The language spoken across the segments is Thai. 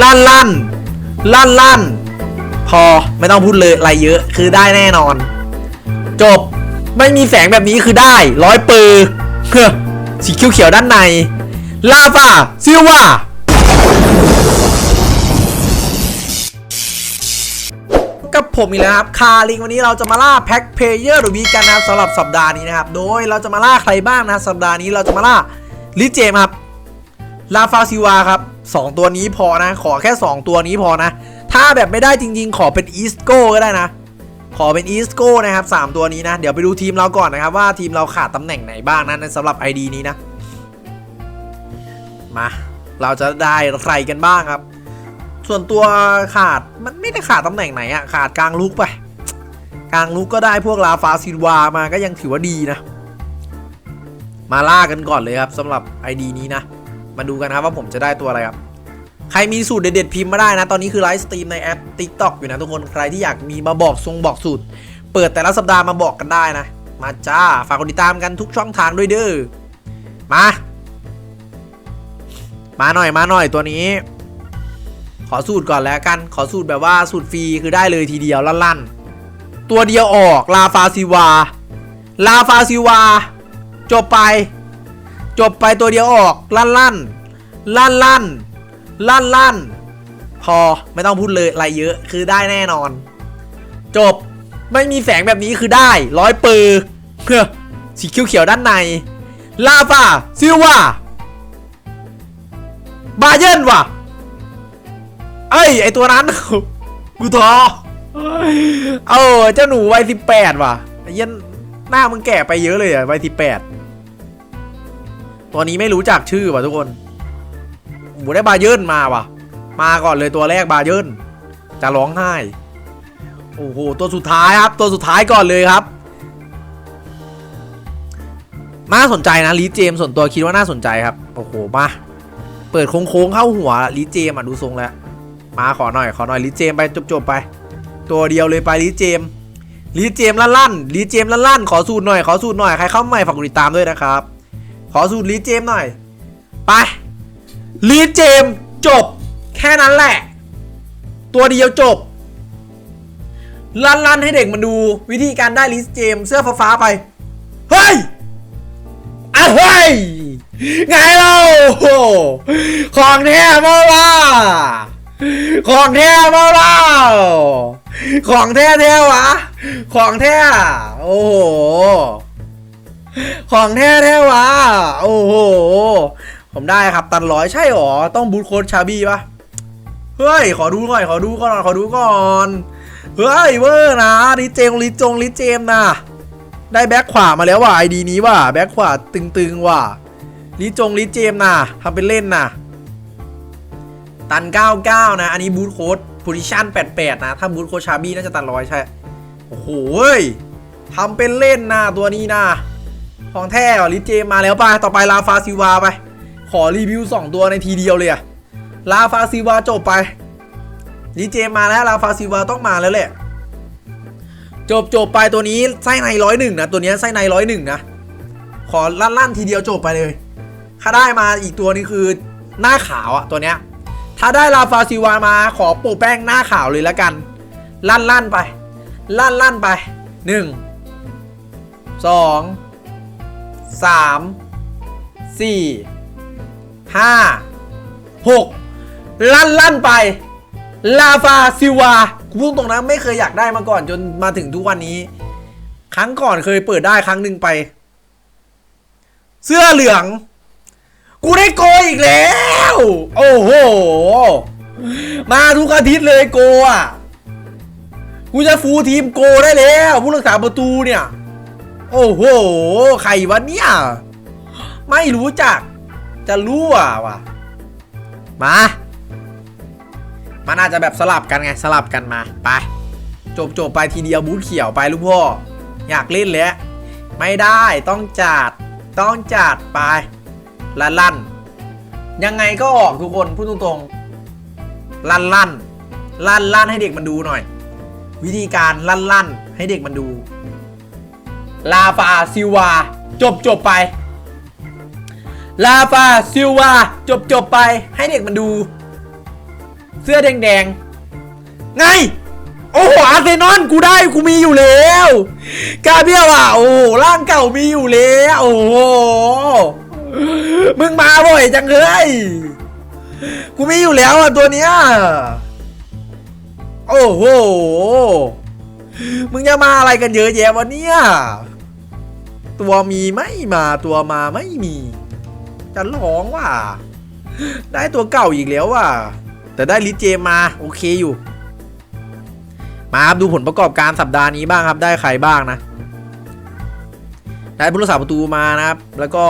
ลั่นลั่นลั่นลั่นพอไม่ต้องพูดเลยอะไรเยอะคือได้แน่นอน จบไม่มีแสงแบบนี้คือได้ร้อยปือเฮ้อสีเขียวเขียวด้านใน ลาฟาซิลวากับผมอีกแล้วครับ คาลิงวันนี้เราจะมาล่าแพ็คเพลเยอร์หรือวีกันนะครับสำหรับสัปดาห์นี้นะครับ โดยเราจะมาล่าใครบ้างนะสัปดาห์นี้เราจะมาล่าลิเจมครับ ลาฟาซิวาครับ 2 ตัวนี้พอนะ ขอแค่ 2 ตัวนี้พอนะ ถ้าแบบไม่ได้จริง ๆ ขอเป็นอีสโก้ก็ได้นะ ขอเป็นอีสโก้นะครับ 3 ตัวนี้นะ เดี๋ยวไปดูทีมเราก่อนนะครับ ว่าทีมเราขาดตำแหน่งไหนบ้างนะในสำหรับ ID นี้นะ มา เราจะได้ใครกันบ้างครับ ส่วนตัวขาดมันไม่ได้ขาดตำแหน่งไหนอะขาดกลางลุกไป กลางลุกก็ได้พวกลาฟาซิวามาก็ยังถือว่าดีนะ มาล่ากันก่อนเลยครับสำหรับ ID นี้นะ มาดูกันครับว่าผมจะได้ตัวอะไรครับ ใครมีสูตรเด็ดๆพิมพ์มาได้นะ ตอนนี้คือไลฟ์สตรีมในแอป TikTok อยู่นะทุกคน ใครที่อยากมีมาบอกทรงบอกสูตร เปิดแต่ละสัปดาห์มาบอกกันได้นะ มาจ้า ฝากกดติดตามกันทุกช่องทางด้วยเด้อ มา มาหน่อยมาหน่อยตัวนี้ ขอสูตรก่อนแล้วกัน ขอสูตรแบบว่าสูตรฟรีคือได้เลยทีเดียวลั่นๆ ตัวเดียวออกลาฟาซิวา ลาฟาซิวา จบไป จบไปตัวเดียวออก ลั่นลั่นลั่นลั่นลั่นลั่นพอไม่ต้องพูดเลยอะไรเยอะคือได้แน่นอน จบไม่มีแสงแบบนี้คือได้ร้อยปือเพื่อสีเขียวๆด้านใน ลาฟาซิลวาบาเยนว่ะ เอ้ย ไอตัวนั้น กูท้อเออเจ้าหนูวัยสิบแปดว่ะไอเยันหน้ามึงแก่ไปเยอะเลยอะวัยสิบแปด ตัวนี้ไม่รู้จักชื่อว่ะทุกคนหมูได้บาเยินมาว่ะ มาก่อนเลยตัวแรกบาเยินจะร้องไห้ โอ้โห ตัวสุดท้ายครับ ตัวสุดท้ายก่อนเลยครับ น่าสนใจนะลีเจมส์ส่วนตัวคิดว่าน่าสนใจครับ โอ้โห มา เปิดโค้งๆเข้าหัวลีเจมส์อะดูทรงแล้ว มาขอหน่อย ขอหน่อยลีเจมส์ไปจบๆไป ตัวเดียวเลยไปลีเจมส์ลีเจมส์ลั่นลีเจมส์ลั่นขอสูตรหน่อย ขอสูตรหน่อย ใครเข้าใหม่ฝากกดติดตามด้วยนะครับ ขอสูตรลีเจมหน่อย ไปลีเจมจบ แค่นั้นแหละ ตัวเดียวจบ ลั่นลั่นให้เด็กมันดูวิธีการได้ลีเจมเสื้อฟ้าๆไป เฮ้ยอะเฮ้ย ไงเราของแท้มาล่ะของแท้มาล่ะของแท้แท้วะ ของแท้ โอ้โห ของแท้แท้วะโอ้โห ผมได้ครับตันร้อยใช่หรอ ต้องบูทโค้ดชาบี้ปะเฮ้ย ขอดูก่อน ขอดูก่อน ขอดูก่อน เฮ้ย เวอร์นะลิเจงลิจงลิเจมนะ ได้แบ็คขวามาแล้วว่ะไอดีนี้ว่ะแบ็คขวาตึงๆว่ะลิจงลิเจมนะทำเป็นเล่นนะตัน 99 นะ อันนี้บูทโค้ดโพซิชัน88 นะ ถ้าบูทโค้ดชาบี้น่าจะตันร้อยใช่ โอ้โหทำเป็นเล่นนะตัวนี้นะ ของแท้หรอลิเจมาแล้วไปต่อไปลาฟาซิวาไป ขอรีวิว 2 ตัวในทีเดียวเลยอะลาฟาซิวาจบไปลิเจมาแล้วลาฟาซิวาต้องมาแล้วแหละ จบจบไปตัวนี้ไส้ในร้อยหนึ่งนะ ตัวนี้ไส้ในร้อยหนึ่งนะ ขอลั่นๆทีเดียวจบไปเลย ถ้าได้มาอีกตัวนี้คือหน้าขาวอะตัวเนี้ย ถ้าได้ลาฟาซิวามาขอโปะแป้งหน้าขาวเลยแล้วกัน ลั่นลั่นไป ลั่นลั่นไปหนึ่งสอง สามสี่ห้าหกลั่นลั่นไป ลาฟาซิวากูพูดตรงนะไม่เคยอยากได้มาก่อนจนมาถึงทุกวันนี้ ครั้งก่อนเคยเปิดได้ครั้งหนึ่งไป เสื้อเหลือง กูได้โกอีกแล้ว โอ้โห มาทุกอาทิตย์เลยโกอะ กูจะฟูลทีมโกได้แล้ว ผู้รักษาประตูเนี่ย โอ้โห ใครวะเนี่ย ไม่รู้จัก จะรู้อะวะมา มันอาจจะแบบสลับกันไง สลับกันมา ไป จบจบไปทีเดียวบูทเขียวไปลูกพ่อ อยากเล่นแล้ว ไม่ได้ต้องจัด ต้องจัดไปลั่นลั่นยังไงก็ออกทุกคนพูดตรงๆ ลั่นลั่นลั่นลั่นให้เด็กมันดูหน่อย วิธีการลั่นลั่นให้เด็กมันดู ลาฟาซิวา จบจบไป ลาฟาซิวา จบจบไป ให้เด็กมันดู เสื้อแดงๆไง โอ้โห อาร์เซนอลกูได้กูมีอยู่แล้ว กาเบียว่ะโอ้ร่างเก่ามีอยู่แล้ว โอ้โห มึงมาบ่อยจังเลยกูมีอยู่แล้วอะตัวเนี้ย โอ้โห มึงจะมาอะไรกันเยอะแยะวะเนี่ย ตัวมีไม่มาตัวมาไม่มี จะร้องว่ะ ได้ตัวเก่าอีกแล้วว่ะ แต่ได้ลิเจมา โอเคอยู่ มาครับดูผลประกอบการสัปดาห์นี้บ้างครับ ได้ใครบ้างนะ ได้ผู้รักษาประตูมานะครับ แล้วก็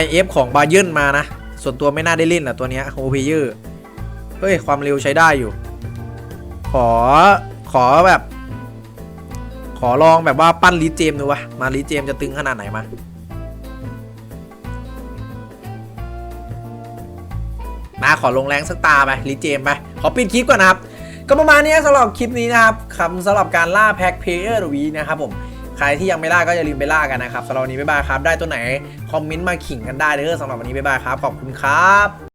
IF ของบาเยิร์นมานะ ส่วนตัวไม่น่าได้เล่นอะตัวเนี้ยโฮเพเยอร์ เฮ้ย ความเร็วใช้ได้อยู่ ขอ ขอแบบ ขอลองแบบว่าปั้นลีเจมดูวะมาลีเจมจะตึงขนาดไหนมามาขอลงแรงสักตาไปลีเจมไป ขอปิดคลิปก่อนนะครับ ก็ประมาณนี้สำหรับคลิปนี้นะครับคำสำหรับการล่าแพ็คเพลเยอร์วีนะครับผมใครที่ยังไม่ล่าก็อย่าลืมไปล่ากันนะครับสำหรับวันนี้บ๊ายบายครับ ได้ตัวไหน คอมเมนต์มาขิงกันได้เด้อสำหรับวันนี้บ๊ายบายครับ ขอบคุณครับ